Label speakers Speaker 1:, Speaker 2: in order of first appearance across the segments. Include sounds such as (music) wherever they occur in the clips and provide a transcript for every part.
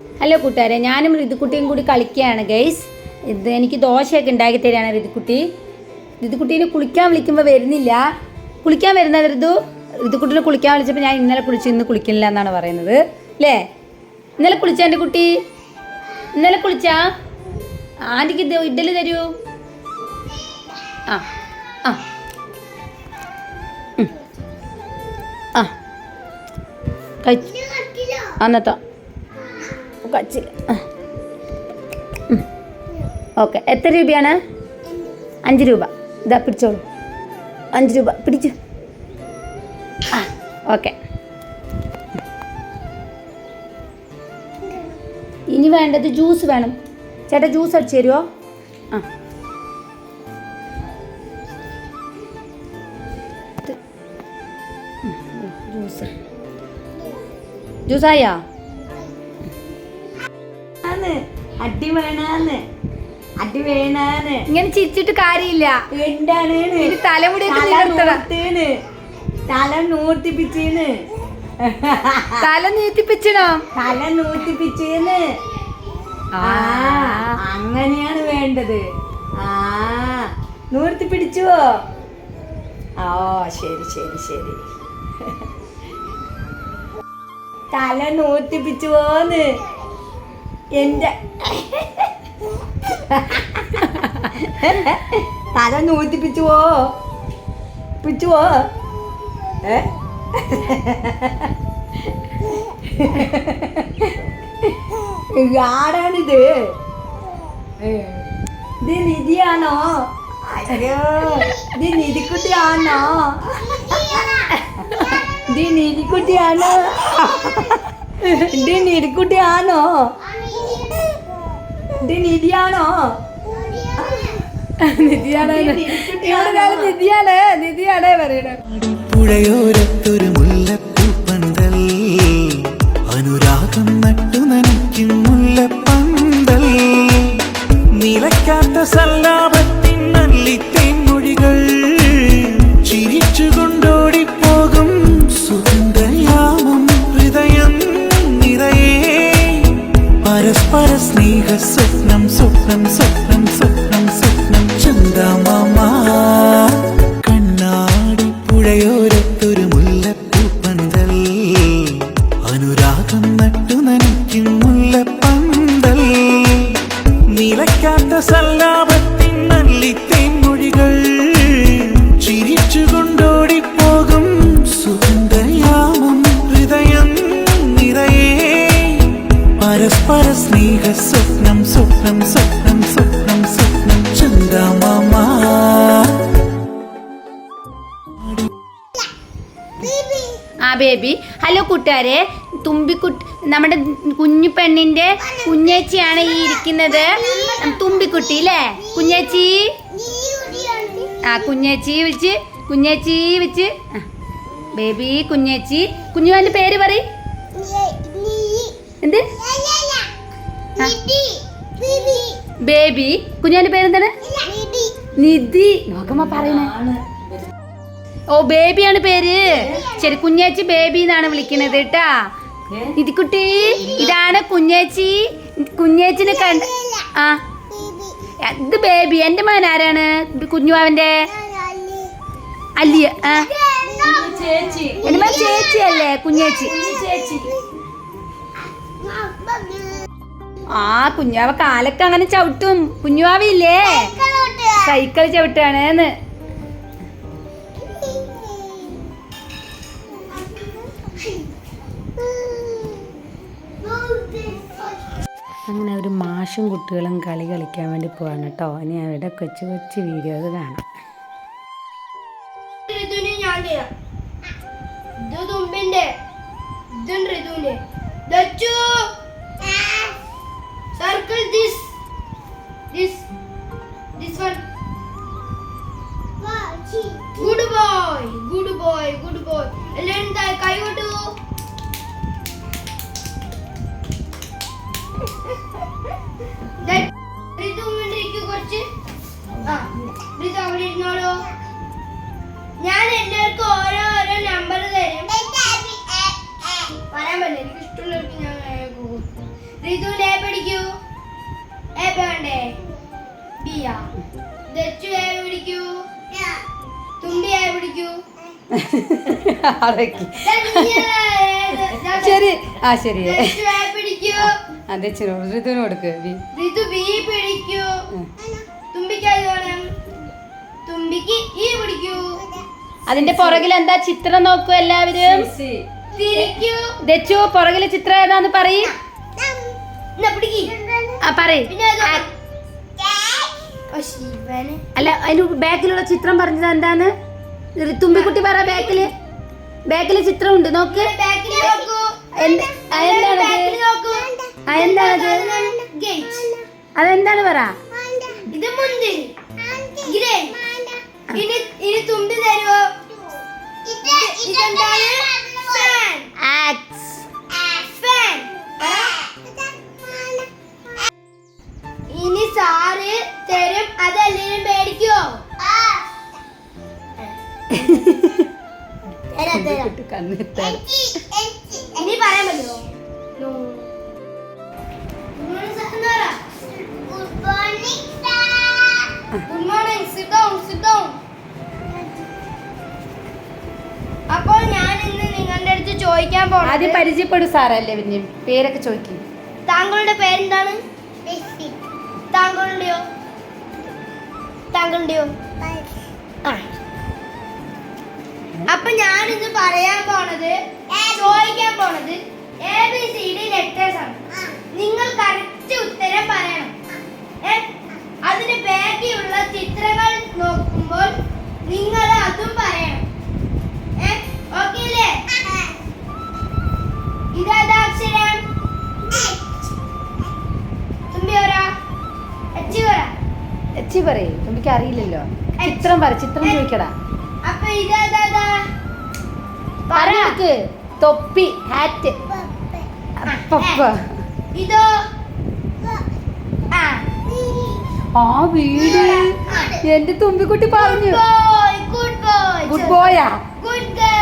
Speaker 1: Hello കൂട്ടുകാരെ ഞാനും ഋതുക്കുട്ടിയും കൂടി കളിക്കുകയാണ് ഗൈസ് ഇത് എനിക്ക് ദോശയൊക്കെ ഉണ്ടാക്കി തരികയാണ് ഋതുക്കുട്ടി ഋതുക്കുട്ടീനെ കുളിക്കാൻ വിളിക്കുമ്പോൾ വരുന്നില്ല. കുളിക്കാൻ വരുന്നത് ഋതു ഋതുക്കുട്ടീനെ കുളിക്കാൻ വിളിച്ചപ്പോൾ ഞാൻ ഇന്നലെ കുളിച്ച് ഇന്ന് കുളിക്കില്ല എന്നാണ് പറയുന്നത്. അല്ലേ ഇന്നലെ കുളിച്ച എന്റെ കുട്ടി? ഇന്നലെ കുളിച്ചാ? ആന്റിക്ക് ഇത് തരൂ. ആ ആ. ആ. കഴിച്ചു. അന്നത്തെ കച്ചില്ല ഓക്കെ. എത്ര രൂപയാണ്? അഞ്ച് രൂപ. ഇതാ പിടിച്ചോളൂ. അഞ്ച് രൂപ. പിടിച്ചു. ആ ഓക്കെ. ഇനി വേണ്ടത് ജ്യൂസ് വേണം. ചേട്ടാ ജ്യൂസ് അടിച്ചു തരുമോ ആ. ജ്യൂസ്. ജ്യൂസായോ?
Speaker 2: അടി വേണാന്ന്. അടി വേണാന്ന്.
Speaker 1: ഇങ്ങനെ ചിരിച്ചിട്ട് കാര്യമില്ല.
Speaker 2: എന്താണ്?
Speaker 1: ഇത് തലമുടിയൊക്കെ
Speaker 2: തല നൂർത്തിപ്പിച്ചീന്ന്
Speaker 1: തല നീത്തിപ്പിച്ചണോ
Speaker 2: തല നൂർത്തിപ്പിച്ചീന്ന്
Speaker 1: ആ.
Speaker 2: ആ അങ്ങനെയാണ് വേണ്ടത്. ആ നൂർത്തി പിടിച്ചുവോ ആ ശരി ശരി ശരി. തല നൂർത്തിപ്പിച്ചുവോന്ന്. എന്റെ തല നൂറ്റി പിച്ചുവോ ഏ? ആരാണിത് ഇത് നിധിയാണോ? അയ്യോ. ഇത് നിധിക്കുട്ടിയാണോ? ഇത് നിധിക്കുട്ടിയാണോ? ഇത് നിധിക്കുട്ടിയാണോ? ഇത് നിധിയാണോ?
Speaker 1: നിധിയാണ്. നിധിയാണ്. നിധിയാണ്.
Speaker 3: പുഴയോരത്തൊരു അനുരാഗം നട്ടു നനയ്ക്കും മുല്ലപ്പന്തൽ. നിലയ്ക്കാത്ത സല്ലാപത്തിൻ so
Speaker 1: ആ ബേബി. ഹലോ കൂട്ടുകാരെ. തുമ്പിക്കുട്ടി നമ്മുടെ കുഞ്ഞു പെണ്ണിന്റെ കുഞ്ഞേച്ചിയാണ് ഈ ഇരിക്കുന്നത്. തുമ്പിക്കുട്ടി അല്ലേ കുഞ്ഞേച്ചി. ആ കുഞ്ഞേച്ചി വിളിച്ച് കുഞ്ഞേച്ചി വെച്ച് ബേബി കുഞ്ഞേച്ചി. കുഞ്ഞുവാന്റെ പേര് പറ എന്ത്? ബേബി. കുഞ്ഞുവാന്റെ പേരെന്താണ്? നിധി. നോക്കുമ്പോ പറയണേ. ഓ ബേബിയാണ് പേര്. ശരി കുഞ്ഞേച്ചി ബേബി എന്നാണ് വിളിക്കുന്നത് കേട്ടാ. ഇതിക്കുട്ടി ഇതാണ് കുഞ്ഞേച്ചി. കുഞ്ഞേച്ചിനെ കണ്ട ആ. ഇത് ബേബി. എന്റെ മകൻ ആരാണ്? കുഞ്ഞുവാവിന്റെ അല്ലിയ ആ.
Speaker 2: ചേച്ചി.
Speaker 1: എന്റെ മകൻ ചേച്ചിയല്ലേ കുഞ്ഞേച്ചി.
Speaker 2: ചേച്ചി.
Speaker 1: ആ കുഞ്ഞാവ കാലൊക്കെ അങ്ങനെ ചവിട്ടും. കുഞ്ഞുവാവില്ലേ സൈക്കിൾ ചവിട്ടാണ് അങ്ങനെ ഒരു മാഷും കുട്ടികളും കളി കളിക്കാൻ വേണ്ടി പോവാണ് കേട്ടോ. ഇനി അവരുടെ കൊച്ചു കൊച്ചു വീഡിയോസ് കാണാം.
Speaker 4: Circle this this this one good boy good boy good boy എല്ലാം കൈ കൊട്ടു കുറച്ച് അവിടെ ഇരുന്നോളൂ. ഞാൻ എല്ലാവർക്കും ഓരോ ഓരോ നമ്പർ തരും. പറയാൻ പറ്റില്ല എനിക്ക് ഇഷ്ടമുള്ളവർക്ക് ഞാൻ ഋതുവിന് എ പിടിക്കൂ. എ വേണ്ടേ? ബിയാ. ദച്ചു എ പിടിക്കൂ. തുമ്പി എ പിടിക്കൂ. (laughs)
Speaker 1: ശരി. ആ ശരി. അതെ ചെറു ഋതുവിന് കൊടുക്ക്. ബി.
Speaker 4: ഋതു ബി പിടിക്കൂ. തുമ്പിക്ക് തുമ്പിക്ക് ഈ പിടിക്കൂ.
Speaker 1: അതിന്റെ പുറകിൽ എന്താ ചിത്രം നോക്കൂ എല്ലാവരും? ദച്ചു പുറകിലെ ചിത്രം ഏതാന്ന് പറയും. അല്ല അതിന് ബാക്കിലുള്ള ചിത്രം പറഞ്ഞത് എന്താണ് തുമ്പിക്കുട്ടി പറ ബാക്കിൽ. ബാക്കിൽ ചിത്രം ഉണ്ട് നോക്ക്. എന്താണത്
Speaker 4: ഗേറ്റ്
Speaker 1: അതെന്താണ് പറ?
Speaker 4: ഇത് മുന്തിരി. ഇനി ഇനി തുമ്പി ഇതെന്താണ് ഇനി സാറ് തരും. അതെല്ലാരും പേടിക്കോ തരാം തരാം.
Speaker 1: കണ്ണെത്താൻ
Speaker 4: ചോദിക്കാൻ
Speaker 1: ആദ്യം പരിചയപ്പെടും സാറല്ലേ പിന്നെ പേരൊക്കെ ചോദിക്കും.
Speaker 4: താങ്കളുടെ പേരെന്താണ്? താങ്കളുടെയോ? താങ്കളുടെയോ? ആ. അപ്പൊ ഞാൻ ഇന്ന് പറയാൻ പോണത് ചോദിക്കാൻ പോണത്
Speaker 1: എച്ചി പറയേ തുമ്പിക്ക് അറിയില്ലല്ലോ. ചിത്രം പറ ചിത്രം ചോദിക്കടാ. പറക്ക് തൊപ്പി ഹാറ്റ്
Speaker 4: ഇതോ? ആ.
Speaker 1: വീട്. എന്റെ തുമ്പിക്കുട്ടി പറഞ്ഞു.
Speaker 4: ഗുഡ് ബോയാ
Speaker 1: ഗുഡ്
Speaker 4: ഗേൾ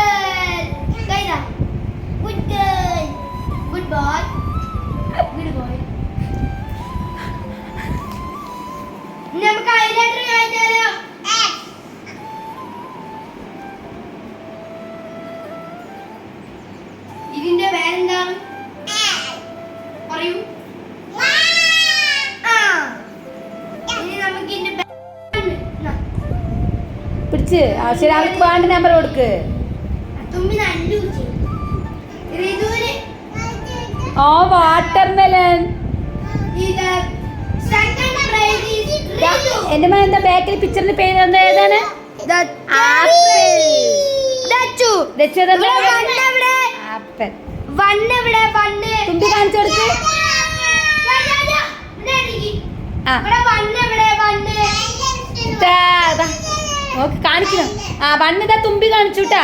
Speaker 4: ആ
Speaker 1: ശരി അവർക്ക് വേണ്ട നമ്പർ കൊടുക്ക്. ഓ വാട്ടർ മെലൻ എന്റെ മകൻ എന്താ ബാക്കിൽ പിക്ചറിന്റെ പേര് എന്താ ഏതാണ്? ആപ്പിൾ. തുമ്പി കാണിച്ചു കൊടുക്ക്. ആ.
Speaker 4: ഇവിടെ
Speaker 1: കാണിച്ചു ആ വണ്ണിതാ തുമ്പി കാണിച്ചുട്ടാ.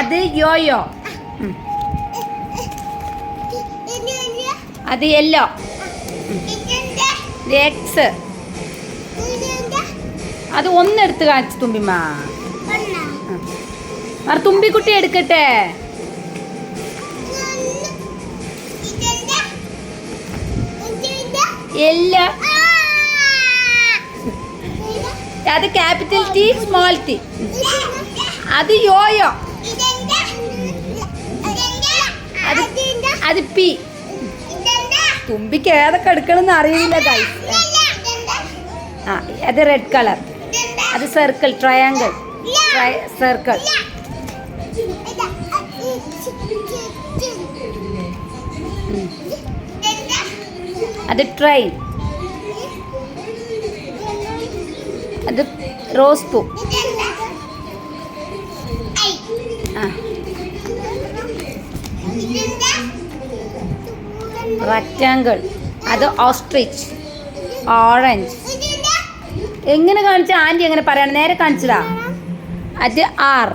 Speaker 1: അത് യോയോ. അത് യെല്ലോ എക്സ് അത് ഒന്നെടുത്ത് കാണിച്ചു തുമ്പിമ്മ. ആ തുമ്പിക്കുട്ടി എടുക്കട്ടെ. അത് ക്യാപിറ്റൽ ടി സ്മോൾ ടി. അത് യോയോ. അത് അത് പി. തുമ്പിക്ക് ഏതൊക്കെ എടുക്കണം എന്ന് അറിയില്ല ആ അത് റെഡ് കളർ അത് സർക്കിൾ ട്രയാങ്കിൾ സർക്കിൾ അത് ട്രെയിൻ അത് റോസ് പൂ ആ. റെക്റ്റാങ്കിൾ അത് ഓസ്ട്രിച്ച് ഓറഞ്ച് എങ്ങനെ കാണിച്ച ആന്റി എങ്ങനെ പറയണം? നേരെ കാണിച്ചതാ. അത് ആർ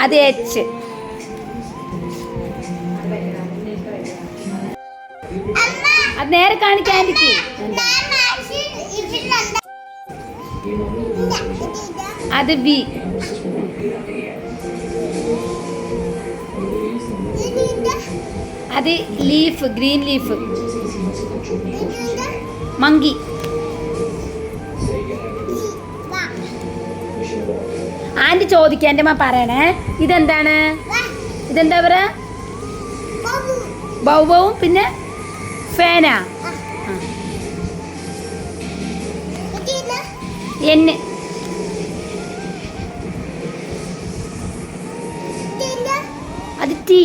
Speaker 1: അത് എച്ച് അത് നേരെ കാണിക്കാൻ അത് ബി അത് leaf green leaf monkey aunty ചോദിക്കാൻ എന്റെ അമ്മ പറയണേ. ഇതെന്താണ്? ഇതെന്താ പറയാ ബൗബവും പിന്നെ ഫാന. എന്നെ അത് ടീ.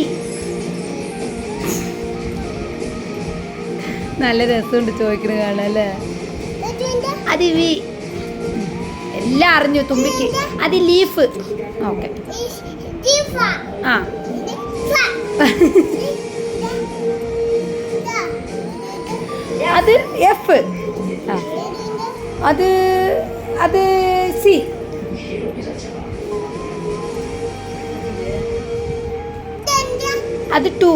Speaker 1: നല്ല രസമുണ്ട് ചോദിക്കണ കാണാല്ലേ അത് വി എല്ലാം അറിഞ്ഞു തുമ്പിക്ക്. അത് ലീഫ് ഓക്കെ ആ. അത് എഫ് ആ. അത് അത് സി അത് ടു